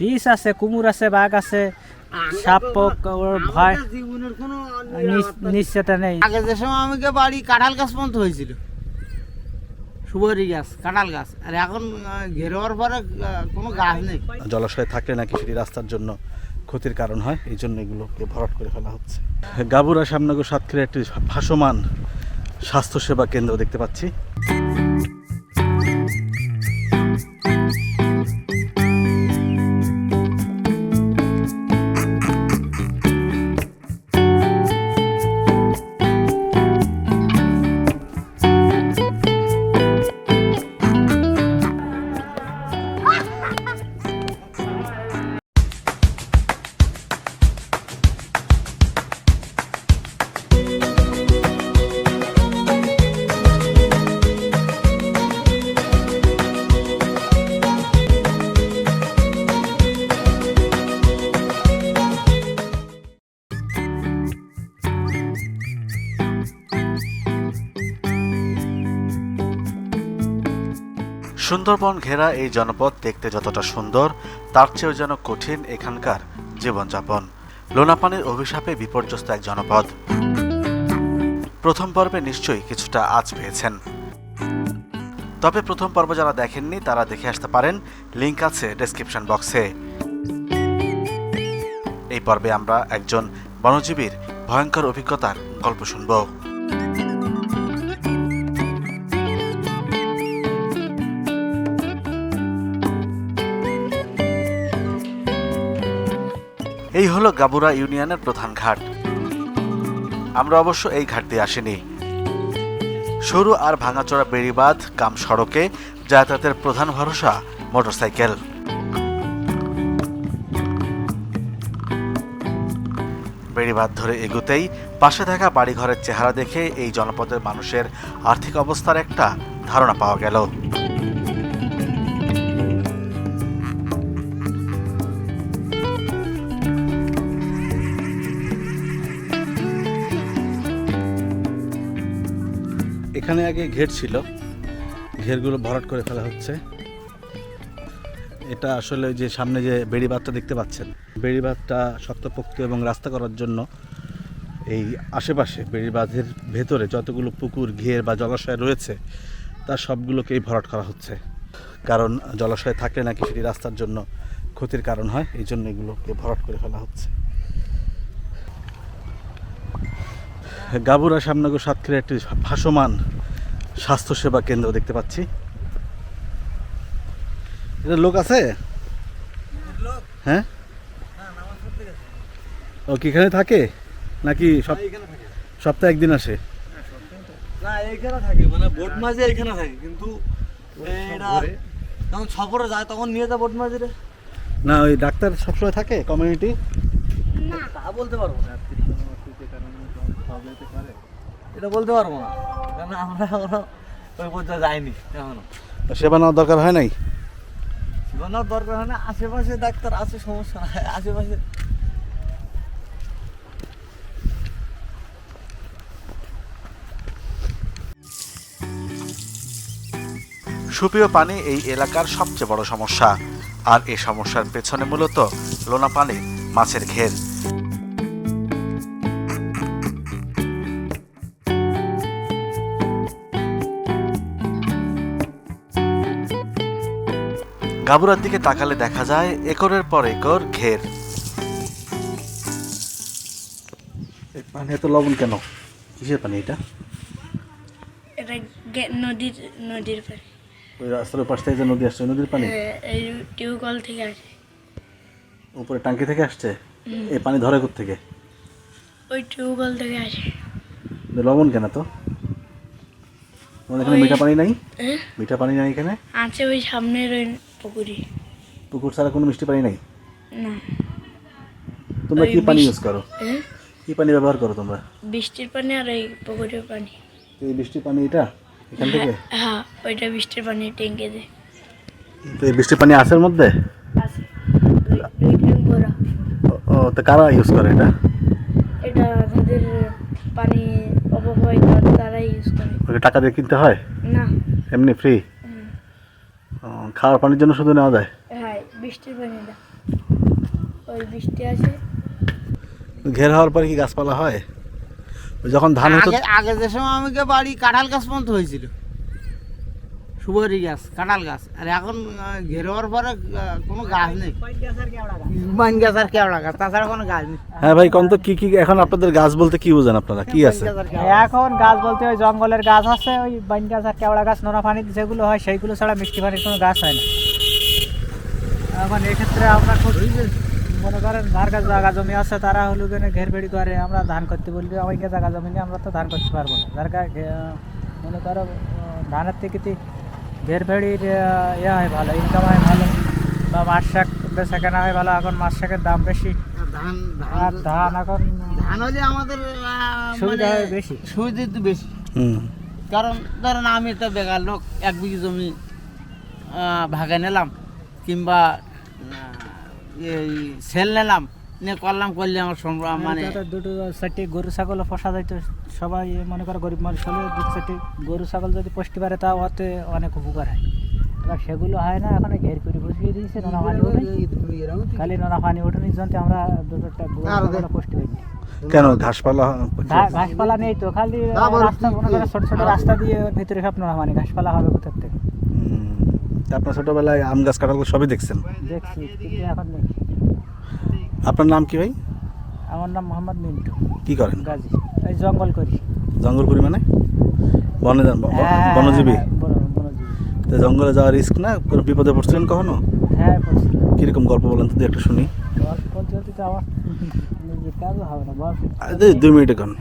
রিস আছে কুমুর আছে বাঘ আছে সাপ ওর ভয়। নিশ্চয়তা নেই। আগে যে সময় আমাকে বাড়ি কাঁঠাল গাছ পর্যন্ত হয়েছিল সুপারি গাছ কাঁঠাল গাছ আর এখন ঘেরোয়ার পরে কোনো গাছ নেই। জলাশয় থাকলে নাকি সেটি রাস্তার জন্য ক্ষতির কারণ হয় এই জন্য এগুলোকে ভরাট করে ফেলা হচ্ছে। গাবুরা সামনগর সাতক্ষীরা একটি ভাসমান স্বাস্থ্যসেবা কেন্দ্র দেখতে পাচ্ছি। সুন্দরবন ঘেরা এই জনপদ দেখতে যতটা সুন্দর, তার চেয়েও যেন কঠিন এখানকার জীবনযাপন। লোনাপানির অভিশাপে বিপর্যস্ত এক জনপদ। প্রথম পর্বে নিশ্চয়ই কিছুটা আজ পেয়েছেন। তবে প্রথম পর্ব যারা দেখেননি, তারা দেখে আসতে পারেন লিঙ্ক আছে ডেসক্রিপশন বক্সে। এই পর্বে আমরা একজন বনজীবীর ভয়ঙ্কর অভিজ্ঞতার গল্প শুনব। হলো গাবুরা ইউনিয়নের প্রধান ঘাট। আমরা অবশ্য এই ঘাট দিয়ে আসিনি। সরু আর ভাঙাচোরা বেড়িবাঁধ, কাম সড়কে যাতায়াতের প্রধান ভরসা মোটরসাইকেল। বেড়িবাঁধ ধরে এগুতেই পাশে থাকা বাড়িঘরের চেহারা দেখে এই জনপদের মানুষের আর্থিক অবস্থার একটা ধারণা পাওয়া গেল। এখানে আগে ঘের ছিল। ঘেরগুলো ভরাট করে ফেলা হচ্ছে। এটা আসলে যে সামনে যে বেড়িবাঁধটা দেখতে পাচ্ছেন বেড়িবাঁধটা শক্তপোক্ত এবং রাস্তা করার জন্য এই আশেপাশে বেড়িবাঁধের ভেতরে যতগুলো পুকুর, ঘের বা জলাশয় রয়েছে তার সবগুলোকেই ভরাট করা হচ্ছে। কারণ জলাশয় থাকলে নাকি সেটি রাস্তার জন্য ক্ষতির কারণ হয়, এই জন্য এগুলোকে ভরাট করে ফেলা হচ্ছে। গাবুরা সামনগর সাতক্ষীরা একটি ভাসমান স্বাস্থ্যসেবা কেন্দ্র দেখতে পাচ্ছি। এটা লোক আছে? হ্যাঁ? ও কি এখানে থাকে? নাকি সব সপ্তাহে একদিন আসে? না এইখানে থাকে। মানে বোট মাঝে এইখানে থাকে। কিন্তু এটা যখন সফরে যায় তখন নিয়ে যায় বোট মাঝে না ওই ডাক্তার সবসময় থাকে কমিউনিটি? তা বলতে পারব না। এটা বলতে পারব না। কারণ আমরা এখনও ওই পর্যায়ে যাইনি এখনও। সেবা নেওয়ার দরকার হয় নাই? জীবনের দরকার হয় না। আশেপাশে ডাক্তার আছে সমস্যা নাই। আশেপাশে সুপেয় পানি এই এলাকার সবচেয়ে বড় সমস্যা। আর এই সমস্যার পেছনে মূলত লোনা পানি মাছের ঘের। গাবুরার দিকে তাকালে দেখা যায় একরের পর একর ঘের। এই পানি এত লবণ কেন? কিসের পানি এটা? এটা নদীর নদীর পানি। ওই রাস্তার পাশ থেকে যে নদী আসছে নদীর পানি? এই টিউবওয়েল থেকে আসে। উপরে টাঙ্কি থেকে আসছে? এই পানি ধরে থেকে ওই টিউবওয়েল থেকে আসে। লবণ কেন তো? তোমাদের এখানে মিঠা পানি নাই? হ্যাঁ? মিঠা পানি নাই এখানে? আছে ওই সামনের ওই পুকুরি। পুকুর ছাড়া কোনো মিষ্টি পানি নাই? না। তোমরা কি পানি ইউজ করো? হ্যাঁ? কি পানি ব্যবহার করো তোমরা? বৃষ্টির পানি আর এই পুকুরের পানি। এই বৃষ্টির পানি এটা? এখান থেকে? হ্যাঁ ওইটা বৃষ্টির পানি ট্যাঙ্কে দেয়। তো এই বৃষ্টির পানি আসের মধ্যে? ও- তো কারা ইউজ করে এটা? এটা যাদের পানি অভাব হয় তারা- ইউজ করে। টাকা দিয়ে কিনতে হয়? না। এমনি ফ্রি। খাওয়ার পানির জন্য শুধু নেওয়া যায়? হ্যাঁ বৃষ্টির ওই বৃষ্টি আসে। ঘের হওয়ার পরে কি গাছপালা হয়? যখন ধান হতো আগে আগে যে সময় আমাকে বাড়ি কাঁঠাল গাছ পর্যন্ত হয়েছিল সুপারি গাছ কাঁঠাল গাছ। আর এখন ঘেরোয়ার পরে কোনো গাছ নেই। বাইন গাছ আর কেওড়া গাছ তাছাড়া কোনো গাছ নেই। হ্যাঁ ভাই কম তো কি কি এখন আপনাদের গাছ বলতে কি বোঝেন আপনারা? কি আছে। এখন গাছ বলতে ওই জঙ্গলের গাছ আছে ওই বাইন গাছ আর কেওড়া গাছ নোনা পানি যেগুলো হয় সেইগুলো ছাড়া মিষ্টি পানির কোনো গাছ হয় না। এখন এক্ষেত্রে আমরা খুব মনে করেন ধার গাছ জায়গা জমি আছে তারা হলো কেন ঘের বেড়ি করে আমরা ধান করতে বললি আমাকে জায়গা জমি নিয়ে আমরা তো ধান করতে পারব না। যার মনে করো ধানের থেকে বেড়ির ইয়ে হয় ভালো ইনকাম হয় ভালো বা মাছ শাক বেচা কেনা হয় ভালো এখন মাছ শাকের দাম বেশি। আর ধান আর ধান ধান এখন ধান হলে আমাদের সুবিধা মানে হয় বেশি। সুবিধা একটু বেশি। কারণ ধরেন আমি একটা বেকার লোক এক বিঘি জমি ভাগে নিলাম কিংবা এই সেল নিলাম নিয়ে করলাম করলে আমার সম্ভব মানে মানে দুটো চারটি গরু ছাগল পোষা যাইতো। সবাই মনে করে গরিব মানুষ হলে দু চারটি গরু ছাগল যদি পুষতে পারে তাও ওতে অনেক উপকার হয়। এবার সেগুলো হয় না এখন ঘের করে বসিয়ে দিয়েছে নোনা পানি উঠে খালি নোনা পানি উঠে নিয়ে জন্য আমরা দুটো গরু ছাগল পুষতে কেন ঘাসপালা ঘাসপালা নেই তো খালি রাস্তা মনে করে ছোট ছোট রাস্তা দিয়ে ভিতরে সব নোনা পানি ঘাসপালা হবে কোথার থেকে? আপনার ছোটবেলায় আম গাছ কাঁঠাল সবই দেখছেন? দেখছি কিন্তু এখন নেই আপনার নাম কি ভাই? আমার নাম মোহাম্মদ মিন্টু। কি করেন? গাজী। এই জঙ্গল করি। জঙ্গল করি মানে? বনে যান ব- হ্যাঁ, বনজীবী? হ্যাঁ, তো জঙ্গলে যাওয়ার রিস্ক না? কোনো বিপদে পড়ছিলেন কখনো? হ্যাঁ কীরকম গল্প বলেন তো একটু শুনি। দুই মিনিট এখন।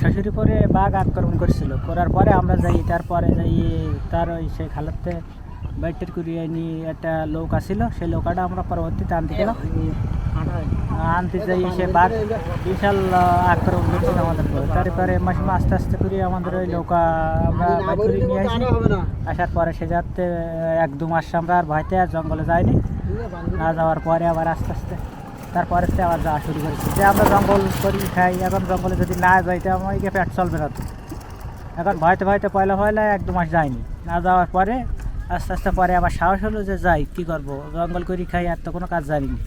শাশুড়ি পরে বাঘ আক্রমণ করেছিল। করার পরে আমরা যাই তারপরে যাই তার ওই সেই খালাতে বাইটের করিয়ে নিয়ে একটা লোক আসিল সেই লোকটা আমরা পরবর্তীতে আনতে গেলাম আনতে যাই সে বাঘ বিশাল আক্রমণ করেছিল আমাদের পরে তারপরে মাসিমা আস্তে আস্তে করে আমাদের ওই নৌকা আমরা করে নিয়ে আসি আসার পরে সে যাতে এক দু মাস আমরা আর ভয়তে আর জঙ্গলে যাইনি না যাওয়ার পরে আবার আস্তে আস্তে তারপরে থেকে আবার যাওয়া শুরু করেছি যে আমরা জঙ্গল করি খাই এখন জঙ্গলে যদি না যাই তো আমাকে পেট চলবে না তো এখন ভয়তে ভয়তে পয়লা পয়লা এক দু মাস যায়নি না যাওয়ার পরে আস্তে আস্তে পরে আবার সাহস হলো যে যাই কী করব? জঙ্গল করি খাই আর তো কোনো কাজ জানিনি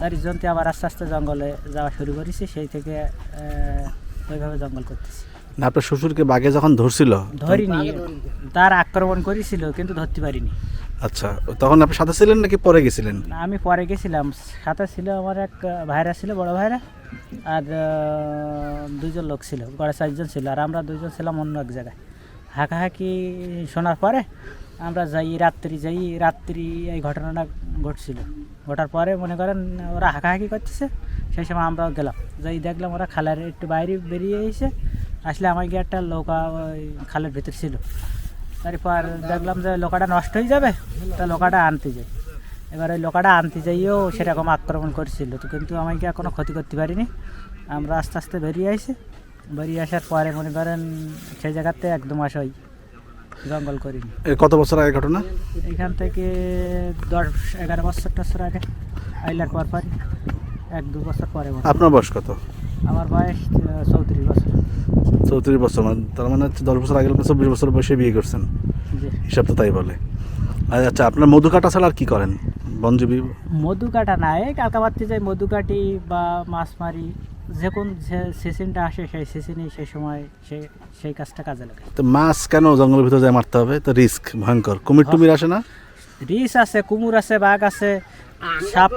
তার জন্যে আবার আস্তে আস্তে জঙ্গলে যাওয়া শুরু করেছি সেই থেকে ওইভাবে জঙ্গল করতেছি। না আপনার শ্বশুরকে বাঘে যখন ধরছিল ধরিনি তার আক্রমণ করেছিল কিন্তু ধরতে পারিনি। আচ্ছা তখন আপনি সাথে ছিলেন নাকি পরে গেছিলেন? আমি পরে গেছিলাম। সাথে ছিল আমার এক ভাইরা ছিল বড় ভাইরা আর আহ, দুইজন লোক ছিল গড়ে চারজন ছিল আর আমরা দুজন ছিলাম অন্য এক জায়গায়। হাঁকাহাঁকি শোনার পরে আমরা যাই, রাত্রি যাই, রাত্রি এই ঘটনাটা ঘটছিল। ঘটার পরে মনে করেন ওরা হাঁকাহাঁকি করতেছে, সেই সময় আমরাও গেলাম। যাই দেখলাম ওরা খালের একটু বাইরে বেরিয়ে এসে আসলে আমাকে একটা লোকা ওই খালের ভিতর ছিল। তারপর দেখলাম যে লোকাটা নষ্ট হয়ে যাবে, তা লোকাটা আনতে যাই। এবার ওই লোকাটা আনতে যাইও সেরকম আক্রমণ করছিল তো, কিন্তু আমাকে কোনো ক্ষতি করতে পারিনি। আমরা আস্তে আস্তে বেরিয়ে আসি। বেরিয়ে আসার পরে মনে করেন সেই জায়গাতে একদম মাস ওই জঙ্গল করিনি। এ কত বছর আগে ঘটনা? এখান থেকে দশ এগারো বছর টছর আগে আইলার পর পরই এক দু বছর পরে আপনার বয়স কত? আমার বয়স চৌত্রিশ বছর। চৌত্রিশ বছর মানে তার মানে হচ্ছে দশ বছর আগে আপনি চব্বিশ বছর বয়সে বিয়ে করছেন। হিসাব তো তাই বলে। আচ্ছা আপনার মধু কাটা ছাড়া আর কি করেন? বনজীবী মধু কাটা না এই কালকাবাত্তি যাই মধু কাটি বা মাছ মারি যে কোন সিজনটা আসে সেই সিজনে সেই সময় সেই সেই কাজটা কাজে লাগে তো মাছ কেন জঙ্গলের ভিতরে যায় মারতে হবে? তো রিস্ক ভয়ঙ্কর। কুমির টুমির আসে না? রিস আছে কুমুর আছে বাঘ আছে সাপ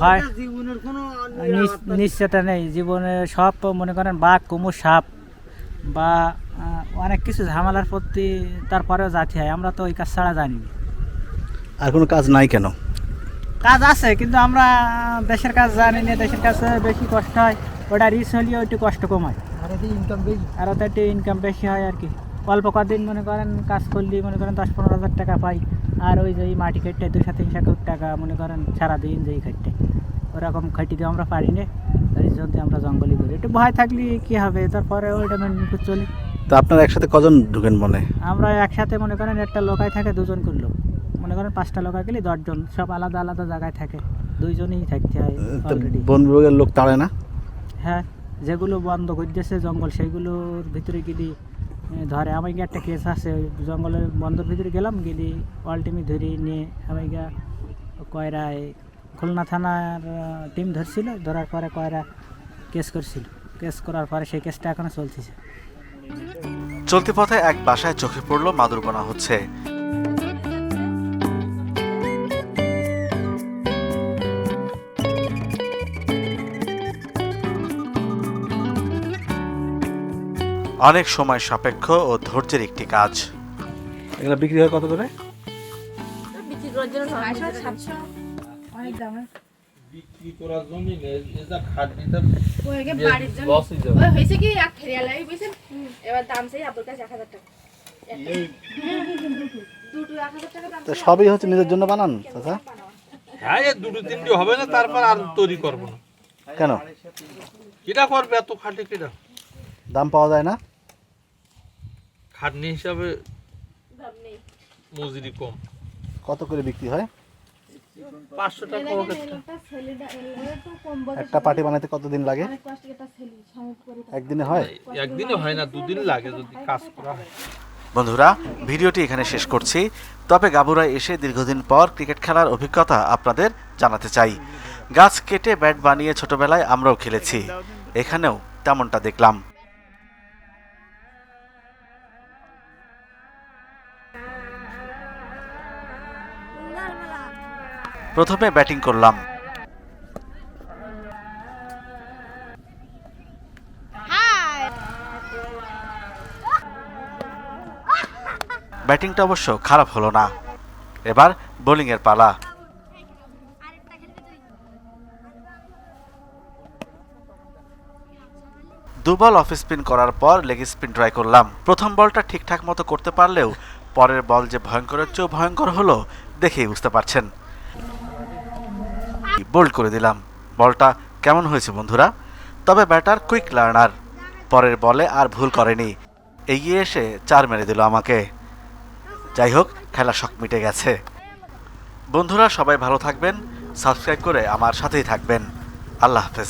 ভয়। নিশ্চয়তা নেই। জীবনে সব মনে করেন বাঘ কুমুর সাপ বা অনেক কিছু ঝামেলার প্রতি তারপরেও জাতি হয়। আমরা তো ওই কাজ ছাড়া জানি আর কোনো কাজ নাই কেন? কাজ আছে কিন্তু আমরা দেশের কাজ জানি না দেশের কাছে বেশি কষ্ট হয় ওটা রিস হলেও একটু কষ্ট কম হয়। আর ওতে একটু ইনকাম বেশি হয় আর কি। অল্প কদিন মনে করেন কাজ করলে মনে করেন দশ পনেরো হাজার টাকা পাই আর ওই যে মাটি খেটে দুশো তিনশো কোটি টাকা মনে করেন সারাদিন যেই খাটতে ওরকম খাটিতে আমরা পারি না তাই জন্য আমরা জঙ্গলই করি। একটু ভয় থাকলে কি হবে তারপরে ওইটা মেনে করে চলি। তো আপনার একসাথে কজন ঢুকেন মনে? আমরা একসাথে মনে করেন একটা লোকায় থাকে দুজন করল মনে করেন পাঁচটা লোক গেলে দশজন সব আলাদা আলাদা জায়গায় থাকে। দুইজনই থাকতে হয় অলরেডি বন বিভাগের লোক তাড়ে না? হ্যাঁ যেগুলো বন্ধ করে দিয়েছে জঙ্গল সেগুলোর ভিতরে গেলি ধরে আমাকে একটা কেস আছে জঙ্গলের বন্ধর ভিতরে গেলাম গেলি অল্টিমি ধরে নিয়ে আমাকে কয়রায় খুলনা থানার টিম ধরছিল ধরার পরে কয়রা কেস করছিল। কেস করার পরে সেই কেসটা এখনও চলতেছে। চলতি পথে এক বাসায় চোখে পড়ল মাদুর বোনা হচ্ছে। অনেক সময় সাপেক্ষ ও ধৈর্যের একটি কাজ। এগুলো বিক্রি হয় কত করে? বিক্রি করার জন্য অনেক দাম ওইকে বাড়ির জন্য। ওই হয়েছে কি? এক ফেরিয়া লাগে এবার দাম সেই আপনার কাছে এক হাজার টাকা। দুটো এক হাজার টাকা দাম তো সবই হচ্ছে নিজের জন্য বানান চাচা? হ্যাঁ এ দুটো তিনটে হবে না তারপর আর তৈরি করব না। কেন? কিটা করবে এত খাটে কিটা? দাম পাওয়া যায় না? খাটনি হিসাবে মজুরি কম। কত করে বিক্রি হয়? পাঁচশো টাকা একটা। বানাতে কতদিন লাগে? একদিনে হয়? একদিনে হয় না দুদিন লাগে যদি কাজ করা হয়। বন্ধুরা ভিডিওটি এখানে শেষ করছি। তবে গাবুরায় এসে দীর্ঘদিন পর ক্রিকেট খেলার অভিজ্ঞতা আপনাদের জানাতে চাই। গাছ কেটে ব্যাট বানিয়ে ছোটবেলায় আমরাও খেলেছি। এখানেও তেমনটা দেখলাম। প্রথমে ব্যাটিং করলাম। ব্যাটিংটা অবশ্য খারাপ হলো না। এবার বোলিংয়ের পালা। দু বল অফ স্পিন করার পর লেগ স্পিন ট্রাই করলাম। প্রথম বলটা ঠিকঠাক মতো করতে পারলেও পরের বল যে ভয়ঙ্করের চেয়েও ভয়ঙ্কর হলো দেখেই বুঝতে পারছেন। বোল্ড করে দিলাম। বলটা কেমন হয়েছে বন্ধুরা? তবে ব্যাটার কুইক লার্নার পরের বলে আর ভুল করেনি। এগিয়ে এসে চার মেরে দিল আমাকে। যাই হোক, খেলা শখ মিটে গেছে। বন্ধুরা, সবাই ভালো থাকবেন। সাবস্ক্রাইব করে আমার সাথেই থাকবেন। আল্লাহ হাফেজ।